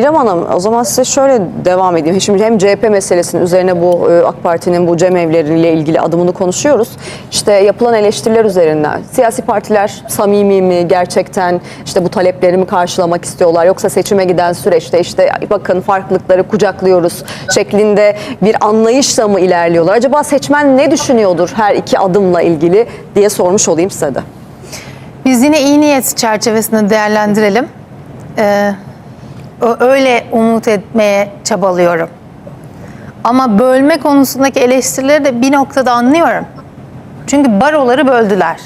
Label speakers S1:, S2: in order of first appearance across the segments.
S1: İrem Hanım o zaman size şöyle devam edeyim. Şimdi hem CHP meselesinin üzerine bu e, AK Parti'nin bu cemevleriyle ilgili adımını konuşuyoruz. İşte yapılan eleştiriler üzerinden siyasi partiler samimi mi gerçekten işte bu taleplerimi karşılamak istiyorlar yoksa seçime giden süreçte işte bakın farklılıkları kucaklıyoruz şeklinde bir anlayışla mı ilerliyorlar? Acaba seçmen ne düşünüyordur her iki adımla ilgili diye sormuş olayım size de.
S2: Biz yine iyi niyet çerçevesinde değerlendirelim. Ee, öyle umut etmeye çabalıyorum. Ama bölme konusundaki eleştirileri de bir noktada anlıyorum. Çünkü baroları böldüler.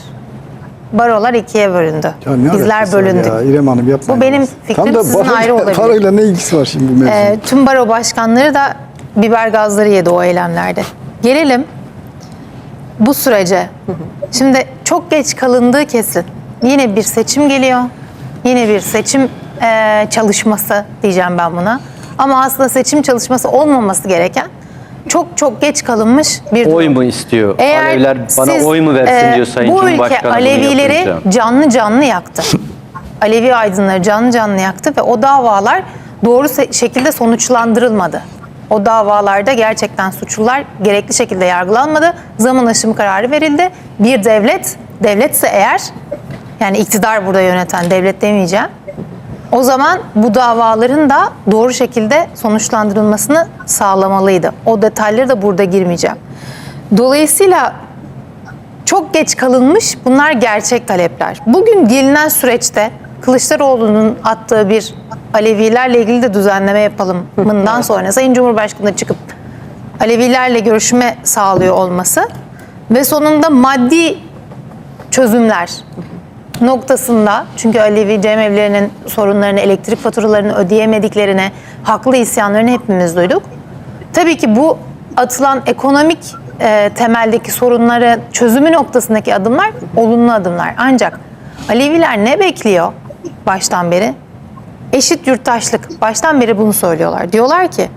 S2: Barolar ikiye bölündü.
S3: Ya ne
S2: Bizler
S3: alakası var
S2: bölündük.
S3: Ya, İrem Hanım yapmayın.
S2: Bu benim fikrim,
S3: Tam da
S2: sizin
S3: parayla-
S2: ayrı olabilir.
S3: Parayla ne ilgisi var şimdi bu mevzunun?
S2: Ee, tüm baro başkanları da biber gazları yedi o eylemlerde. Gelelim bu sürece. Şimdi çok geç kalındığı kesin. Yine bir seçim geliyor. Yine bir seçim e, çalışması diyeceğim ben buna. Ama aslında seçim çalışması olmaması gereken çok çok geç kalınmış bir durum.
S4: Oy mu istiyor?
S2: Eğer
S4: Alevler bana
S2: siz,
S4: oy mu versin
S2: e,
S4: diyor Sayın
S2: Bu ülke
S4: Cumhurbaşkanı bunu
S2: Alevileri
S4: yapınca.
S2: canlı canlı yaktı. Alevi aydınları canlı canlı yaktı ve o davalar doğru şekilde sonuçlandırılmadı. O davalarda gerçekten suçlular gerekli şekilde yargılanmadı. Zaman aşımı kararı verildi. Bir devlet, devletse eğer, yani iktidar burada yöneten devlet demeyeceğim. O zaman bu davaların da doğru şekilde sonuçlandırılmasını sağlamalıydı. O detayları da burada girmeyeceğim. Dolayısıyla çok geç kalınmış bunlar gerçek talepler. Bugün gelinen süreçte Kılıçdaroğlu'nun attığı bir Alevilerle ilgili de düzenleme yapalımından sonra Sayın Cumhurbaşkanı çıkıp Alevilerle görüşme sağlıyor olması ve sonunda maddi çözümler noktasında çünkü Alevi cemevlerinin sorunlarını, elektrik faturalarını ödeyemediklerini, haklı isyanlarını hepimiz duyduk. Tabii ki bu atılan ekonomik e, temeldeki sorunları çözümü noktasındaki adımlar olumlu adımlar. Ancak Aleviler ne bekliyor baştan beri? Eşit yurttaşlık. Baştan beri bunu söylüyorlar. Diyorlar ki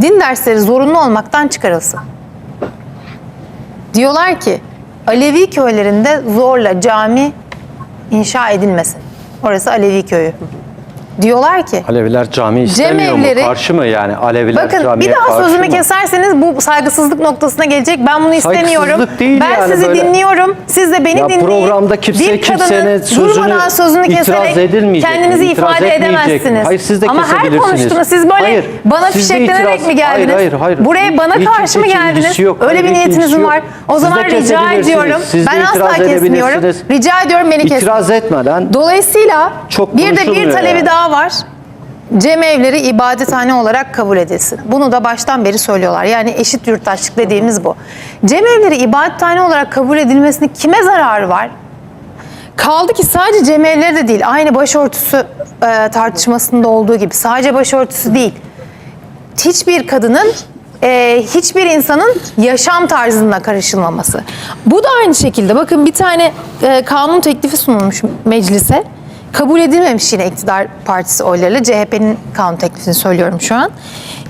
S2: din dersleri zorunlu olmaktan çıkarılsın. Diyorlar ki Alevi köylerinde zorla cami inşa edilmesin. Orası Alevi köyü. Diyorlar ki
S4: Aleviler cami istemiyor
S2: Cemevleri-
S4: mu? Karşı mı yani? Aleviler
S2: Bakın
S4: camiye
S2: bir daha
S4: karşı
S2: sözümü
S4: mı?
S2: keserseniz bu saygısızlık noktasına gelecek. Ben bunu istemiyorum.
S4: Saygısızlık değil
S2: ben
S4: yani
S2: sizi
S4: böyle.
S2: dinliyorum. Siz de beni
S4: Ya
S2: dinleyin.
S4: programda kimse
S2: bir
S4: kimsenin
S2: kadının
S4: sözünü
S2: durmadan sözünü
S4: itiraz
S2: keserek
S4: edilmeyecek mi?
S2: kendinizi
S4: İtiraz
S2: ifade
S4: etmeyecek mi?
S2: edemezsiniz.
S4: Hayır, siz de
S2: Ama her
S4: kesebilirsiniz.
S2: konuştuğunuz siz böyle
S4: Hayır,
S2: bana
S4: siz de
S2: fişeklenerek
S4: itiraz-
S2: mi geldiniz?
S4: Hayır, hayır, hayır.
S2: Buraya bana
S4: Hiç
S2: karşı mı geldiniz?
S4: yok.
S2: Öyle bir niyetiniz
S4: ilgisi
S2: mi
S4: yok.
S2: var? O
S4: Siz
S2: zaman rica
S4: kesebilirsiniz.
S2: ediyorum.
S4: Siz de
S2: ben asla
S4: itiraz
S2: kesmiyorum.
S4: edebilirsiniz.
S2: Rica ediyorum beni kesin.
S4: İtiraz etmeden
S2: Dolayısıyla
S4: Çok
S2: bir de bir
S4: konuşulmuyor
S2: talebi
S4: yani.
S2: daha var. Cemevleri ibadethane olarak kabul edilsin. Bunu da baştan beri söylüyorlar. Yani eşit yurttaşlık dediğimiz bu. Cemevleri ibadethane olarak kabul edilmesinin kime zararı var? Kaldı ki sadece cemevleri de değil. Aynı başörtüsü e, tartışmasında olduğu gibi. Sadece başörtüsü değil. Hiçbir kadının e, hiçbir insanın yaşam tarzına karışılmaması. Bu da aynı şekilde. Bakın bir tane e, kanun teklifi sunulmuş meclise. Kabul edilmemiş yine iktidar partisi oylarıyla. CHP'nin kanun teklifini söylüyorum şu an.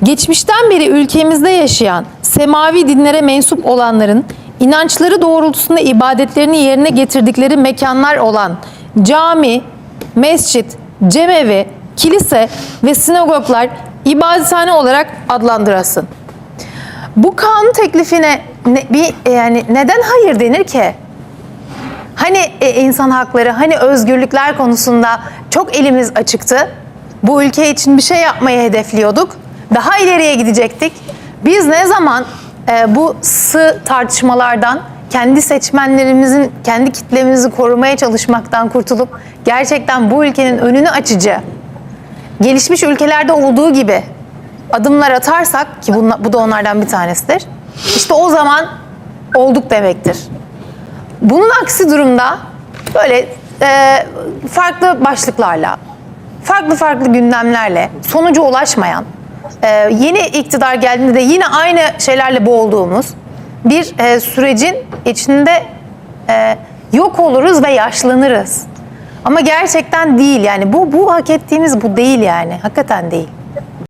S2: Geçmişten beri ülkemizde yaşayan semavi dinlere mensup olanların inançları doğrultusunda ibadetlerini yerine getirdikleri mekanlar olan cami, mescit, cemevi, kilise ve sinagoglar ibadethane olarak adlandırılsın. Bu kanun teklifine ne, bir yani neden hayır denir ki? Hani e, insan hakları, hani özgürlükler konusunda çok elimiz açıktı. Bu ülke için bir şey yapmayı hedefliyorduk. Daha ileriye gidecektik. Biz ne zaman e, bu sı tartışmalardan kendi seçmenlerimizin, kendi kitlemizi korumaya çalışmaktan kurtulup gerçekten bu ülkenin önünü açıcı, gelişmiş ülkelerde olduğu gibi adımlar atarsak ki bunla- bu da onlardan bir tanesidir. İşte o zaman olduk demektir. Bunun aksi durumda böyle e, farklı başlıklarla, farklı farklı gündemlerle sonuca ulaşmayan, e, yeni iktidar geldiğinde de yine aynı şeylerle boğulduğumuz bir e, sürecin içinde e, yok oluruz ve yaşlanırız. Ama gerçekten değil yani bu bu hak ettiğimiz bu değil yani hakikaten değil.